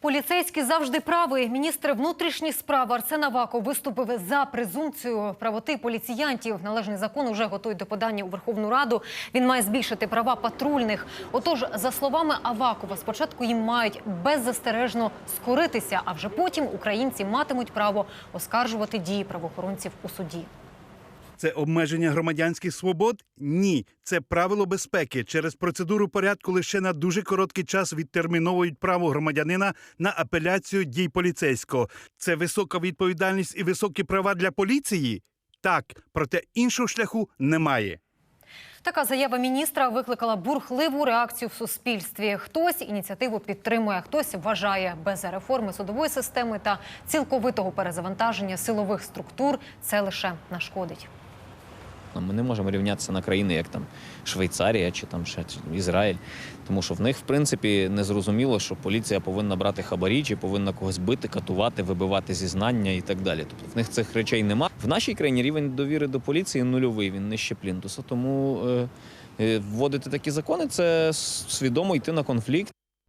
Поліцейський завжди правий. Міністр внутрішніх справ Арсен Аваков виступив за презумпцію правоти поліціянтів. Належний закон уже готують до подання у Верховну Раду. Він має збільшити права патрульних. Отож, за словами Авакова, спочатку їм мають беззастережно скоритися, а вже потім українці матимуть право оскаржувати дії правоохоронців у суді. Це обмеження громадянських свобод? Ні, це правило безпеки. Через процедуру порядку лише на дуже короткий час відтерміновують право громадянина на апеляцію дій поліцейського. Це висока відповідальність і високі права для поліції? Так, проте іншого шляху немає. Така заява міністра викликала бурхливу реакцію в суспільстві. Хтось ініціативу підтримує, хтось вважає, без реформи судової системи та цілковитого перезавантаження силових структур це лише нашкодить. Ми не можемо рівнятися на країни, як там Швейцарія чи там ще Ізраїль, тому що в них, в принципі, не зрозуміло, що поліція повинна брати хабарі, чи повинна когось бити, катувати, вибивати зізнання і так далі. Тобто в них цих речей нема. В нашій країні рівень довіри до поліції нульовий, він нижче плінтуса. Тому е, е, вводити такі закони це свідомо йти на конфлікт.